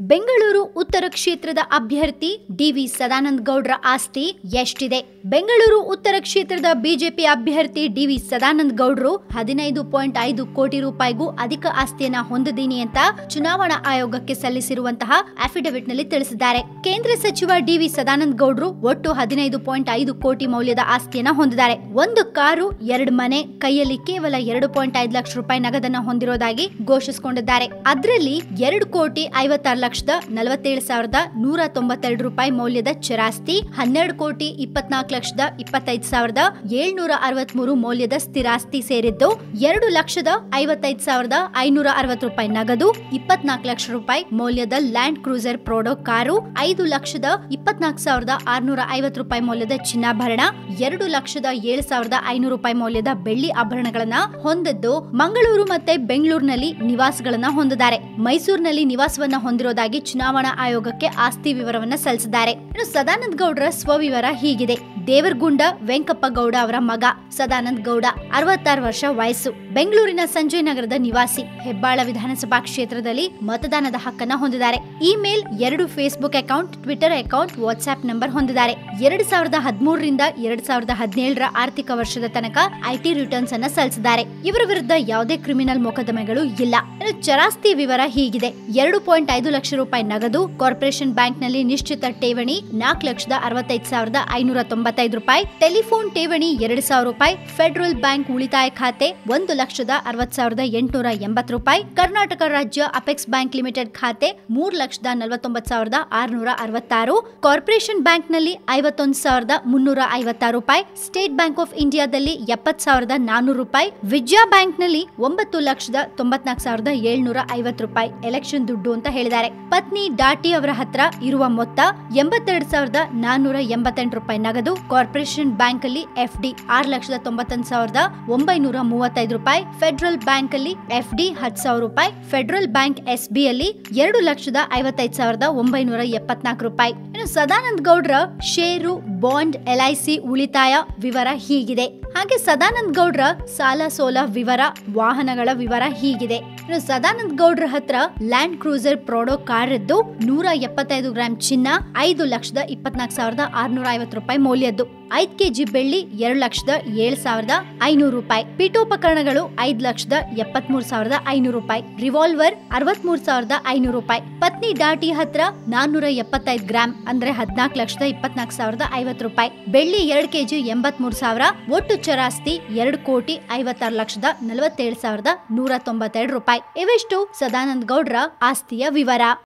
ಬೆಂಗಳೂರು ಉತ್ತರ ಕ್ಷೇತ್ರದ ಅಭ್ಯರ್ಥಿ ಡಿವಿ ಸದಾನಂದ ಗೌಡ್ರ ಆಸ್ತಿ ಎಷ್ಟಿದೆ? ಬೆಂಗಳೂರು ಉತ್ತರ ಕ್ಷೇತ್ರದ ಬಿಜೆಪಿ ಅಭ್ಯರ್ಥಿ ಡಿವಿ ಸದಾನಂದ ಗೌಡ್ರು ಹದಿನೈದು ಪಾಯಿಂಟ್ ಐದು ಕೋಟಿ ರೂಪಾಯಿಗೂ ಅಧಿಕ ಆಸ್ತಿಯನ್ನ ಹೊಂದಿದ್ದೀನಿ ಅಂತ ಚುನಾವಣಾ ಆಯೋಗಕ್ಕೆ ಸಲ್ಲಿಸಿರುವಂತಹ ಅಫಿಡವಿಟ್ನಲ್ಲಿ ತಿಳಿಸಿದ್ದಾರೆ. ಕೇಂದ್ರ ಸಚಿವ ಡಿವಿ ಸದಾನಂದ ಗೌಡ್ರು ಒಟ್ಟು ಹದಿನೈದು ಪಾಯಿಂಟ್ ಐದು ಕೋಟಿ ಮೌಲ್ಯದ ಆಸ್ತಿಯನ್ನ ಹೊಂದಿದ್ದಾರೆ. ಒಂದು ಕಾರು, ಎರಡು ಮನೆ, ಕೈಯಲ್ಲಿ ಕೇವಲ ಎರಡು ಪಾಯಿಂಟ್ ಐದು ಲಕ್ಷ ರೂಪಾಯಿ ನಗದನ್ನ ಹೊಂದಿರೋದಾಗಿ ಘೋಷಿಸಿಕೊಂಡಿದ್ದಾರೆ. ಅದರಲ್ಲಿ ಎರಡು ಕೋಟಿ ಐವತ್ತಾರು ಲಕ್ಷದ ನಲವತ್ತೇಳು ಸಾವಿರದ ನೂರ ತೊಂಬತ್ತೆರಡು ರೂಪಾಯಿ ಮೌಲ್ಯದ ಚರಾಸ್ತಿ, ಹನ್ನೆರಡು ಕೋಟಿ ಇಪ್ಪತ್ನಾಲ್ಕು ಲಕ್ಷದ ಇಪ್ಪತ್ತೈದು ಸಾವಿರದ ಏಳ್ನೂರ ಅರವತ್ಮೂರು ಮೌಲ್ಯದ ಸ್ಥಿರಾಸ್ತಿ ಸೇರಿದ್ದು, ಎರಡು ಲಕ್ಷದ ಐವತ್ತೈದು ಸಾವಿರದ ಐನೂರ ಅರವತ್ತು ರೂಪಾಯಿ ನಗದು, ಇಪ್ಪತ್ನಾಲ್ಕು ಲಕ್ಷ ರೂಪಾಯಿ ಮೌಲ್ಯದ ಲ್ಯಾಂಡ್ ಕ್ರೂಸರ್ ಪ್ರೋಡೋ ಕಾರು, ಐದು ಲಕ್ಷದ ಇಪ್ಪತ್ನಾಲ್ಕು ಸಾವಿರದ ಆರ್ನೂರ ಐವತ್ತು ರೂಪಾಯಿ ಮೌಲ್ಯದ ಚಿನ್ನಾಭರಣ, ಎರಡು ಲಕ್ಷದ ಏಳು ಸಾವಿರದ ಐನೂರು ರೂಪಾಯಿ ಮೌಲ್ಯದ ಬೆಳ್ಳಿ ಆಭರಣಗಳನ್ನ ಹೊಂದಿದ್ದು ಮಂಗಳೂರು ಮತ್ತೆ ಬೆಂಗಳೂರಿನಲ್ಲಿ ನಿವಾಸಗಳನ್ನ ಹೊಂದಿದ್ದಾರೆ. ಮೈಸೂರಿನಲ್ಲಿ ನಿವಾಸವನ್ನ ಹೊಂದಿರೋದಾಗಿ ಚುನಾವಣಾ ಆಯೋಗಕ್ಕೆ ಆಸ್ತಿ ವಿವರವನ್ನ ಸಲ್ಲಿಸಿದ್ದಾರೆ. ಇನ್ನು ಸದಾನಂದ ಗೌಡರ ಸ್ವವಿವರ ಹೀಗಿದೆ. ದೇವರಗುಂಡ ವೆಂಕಪ್ಪ ಗೌಡ ಅವರ ಮಗ ಸದಾನಂದ ಗೌಡ, ಅರವತ್ತಾರು ವರ್ಷ ವಯಸ್ಸು. ಬೆಂಗಳೂರಿನ ಸಂಜಯ್ ನಗರದ ನಿವಾಸಿ. ಹೆಬ್ಬಾಳ ವಿಧಾನಸಭಾ ಕ್ಷೇತ್ರದಲ್ಲಿ ಮತದಾನದ ಹಕ್ಕನ್ನ ಹೊಂದಿದ್ದಾರೆ. ಇಮೇಲ್ ಎರಡು, Facebook account, Twitter account WhatsApp number ಹೊಂದಿದ್ದಾರೆ. ಎರಡ್ ಸಾವಿರದ ಹದಿಮೂರರಿಂದ ಎರಡ್ ಸಾವಿರದ ಹದಿನೇಳರ ಆರ್ಥಿಕ ವರ್ಷದ ತನಕ ಐಟಿ ರಿಟರ್ನ್ಸ್ ಅನ್ನ ಸಲ್ಲಿಸಿದ್ದಾರೆ. ಇವರ ವಿರುದ್ಧ ಯಾವುದೇ ಕ್ರಿಮಿನಲ್ ಮೊಕದ್ದಮೆಗಳು ಇಲ್ಲ. ಚರಾಸ್ತಿ ವಿವರ ಹೀಗಿದೆ. ಎರಡು ಪಾಯಿಂಟ್ ಐದು ಲಕ್ಷ ರೂಪಾಯಿ ನಗದು ಕಾರ್ಪೊರೇಷನ್ ಬ್ಯಾಂಕ್ನಲ್ಲಿ ನಿಶ್ಚಿತ ಠೇವಣಿ ನಾಲ್ಕು ಲಕ್ಷದ ಅರವತ್ತೈದು ಸಾವಿರದ ಐನೂರ ತೊಂಬತ್ತೈದು ರೂಪಾಯಿ. ಟೆಲಿಫೋನ್ ಠೇವಣಿ ಎರಡು ಸಾವಿರ ರೂಪಾಯಿ. ಫೆಡರಲ್ ಬ್ಯಾಂಕ್ ಉಳಿತಾಯ ಖಾತೆ ಒಂದು ಲಕ್ಷದ ಅರವತ್ ಸಾವಿರದ ಎಂಟುನೂರ ಎಂಬತ್ತು ರೂಪಾಯಿ. ಕರ್ನಾಟಕ ರಾಜ್ಯ ಅಪೆಕ್ಸ್ ಬ್ಯಾಂಕ್ ಲಿಮಿಟೆಡ್ ಖಾತೆ ಮೂರು ಲಕ್ಷದ ನಲವತ್ತೊಂಬತ್ತು ಸಾವಿರದ ಆರುನೂರ ಅರವತ್ತಾರು. ಕಾರ್ಪೊರೇಷನ್ ಬ್ಯಾಂಕ್ನಲ್ಲಿ ಐವತ್ತೊಂದು ಸಾವಿರದ ಮುನ್ನೂರ ಐವತ್ತಾರು ರೂಪಾಯಿ. ಸ್ಟೇಟ್ ಬ್ಯಾಂಕ್ ಆಫ್ ಇಂಡಿಯಾದಲ್ಲಿ ಎಪ್ಪತ್ತು ಸಾವಿರದ ನಾನೂರು ರೂಪಾಯಿ. ವಿಜಯ ಬ್ಯಾಂಕ್ನಲ್ಲಿ ಒಂಬತ್ತು ಲಕ್ಷದ ತೊಂಬತ್ನಾಲ್ಕು ಸಾವಿರದ ಏಳ್ನೂರ ಐವತ್ತು ರೂಪಾಯಿ. ಎಲೆಕ್ಷನ್ ದುಡ್ಡು ಅಂತ ಹೇಳಿದ್ದಾರೆ. ಪತ್ನಿ ಡಾಟಿ ಅವರ ಹತ್ರ ಇರುವ ಮೊತ್ತ ಎಂಬತ್ತೆರಡು ಸಾವಿರದ ನಾನೂರ ಎಂಬತ್ತೆಂಟು ರೂಪಾಯಿ ನಗದು. ಕಾರ್ಪೊರೇಷನ್ ಬ್ಯಾಂಕ್ ಅಲ್ಲಿ ಎಫ್ ಡಿ ಆರು ಲಕ್ಷದ ತೊಂಬತ್ತೊಂದು ಸಾವಿರದ ಒಂಬೈನೂರ ಮೂವತ್ತೈದು ರೂಪಾಯಿ. ಫೆಡರಲ್ ಬ್ಯಾಂಕ್ ಅಲ್ಲಿ ಎಫ್ ಡಿ ಹತ್ತು ಸಾವಿರ ರೂಪಾಯಿ. ಫೆಡರಲ್ ಬ್ಯಾಂಕ್ ಎಸ್ ಬಿ ಅಲ್ಲಿ ಎರಡು ಲಕ್ಷದ ಐವತ್ತೈದು ಸಾವಿರದ ಒಂಬೈನೂರ ಎಪ್ಪತ್ನಾಲ್ಕು ರೂಪಾಯಿ. ಇನ್ನು ಸದಾನಂದ ಗೌಡ್ರ ಷೇರು ಬಾಂಡ್ ಎಲ್ಐಸಿ ಉಳಿತಾಯ ವಿವರ ಹೀಗಿದೆ. ಹಾಗೆ ಸದಾನಂದ ಗೌಡ್ರ ಸಾಲ ಸೋಲ ವಿವರ, ವಾಹನಗಳ ವಿವರ ಹೀಗಿದೆ. ಸದಾನಂದ ಗೌಡ್ರ ಹತ್ರ ಲ್ಯಾಂಡ್ ಕ್ರೂಸರ್ ಪ್ರೋಡೋ ಕಾರ್ ಇದ್ದು ನೂರ ಎಪ್ಪತ್ತೈದು ಗ್ರಾಂ ಚಿನ್ನ, ಐದು ಲಕ್ಷದ ಇಪ್ಪತ್ನಾಲ್ಕು ಸಾವಿರದ ಆರ್ನೂರ ಐವತ್ತು ರೂಪಾಯಿ ಮೌಲ್ಯದ್ದು. ಐದ್ ಕೆಜಿ ಬೆಳ್ಳಿ, ಎರಡು ಲಕ್ಷದ ಏಳು ಸಾವಿರದ ಐನೂರು ರೂಪಾಯಿ. ಪೀಠೋಪಕರಣಗಳು ಐದು ಲಕ್ಷದ ಎಪ್ಪತ್ಮೂರು ಸಾವಿರದ ಐನೂರು ರೂಪಾಯಿ. ರಿವಾಲ್ವರ್ ಅರವತ್ಮೂರು ಸಾವಿರದ ಐನೂರು ರೂಪಾಯಿ. ಪತ್ನಿ ಡಾಟಿ ಹತ್ರ ನಾನ್ನೂರ ಎಪ್ಪತ್ತೈದು ಗ್ರಾಂ, ಅಂದ್ರೆ ಹದಿನಾಲ್ಕು ಲಕ್ಷದ ಇಪ್ಪತ್ನಾಲ್ಕು ಸಾವಿರದ ಐವತ್ತು ರೂಪಾಯಿ. ಬೆಳ್ಳಿ ಎರಡು ಕೆಜಿ ಎಂಬತ್ಮೂರು ಸಾವಿರ. ಒಟ್ಟು ಚರಾಸ್ತಿ ಎರಡು ಕೋಟಿ ಐವತ್ತಾರು ಲಕ್ಷದ ನಲವತ್ತೇಳು ಸಾವಿರದ ನೂರ ತೊಂಬತ್ತೆರಡು ರೂಪಾಯಿ. ಇವಿಷ್ಟು ಸದಾನಂದ ಗೌಡ್ರ ಆಸ್ತಿಯ ವಿವರ.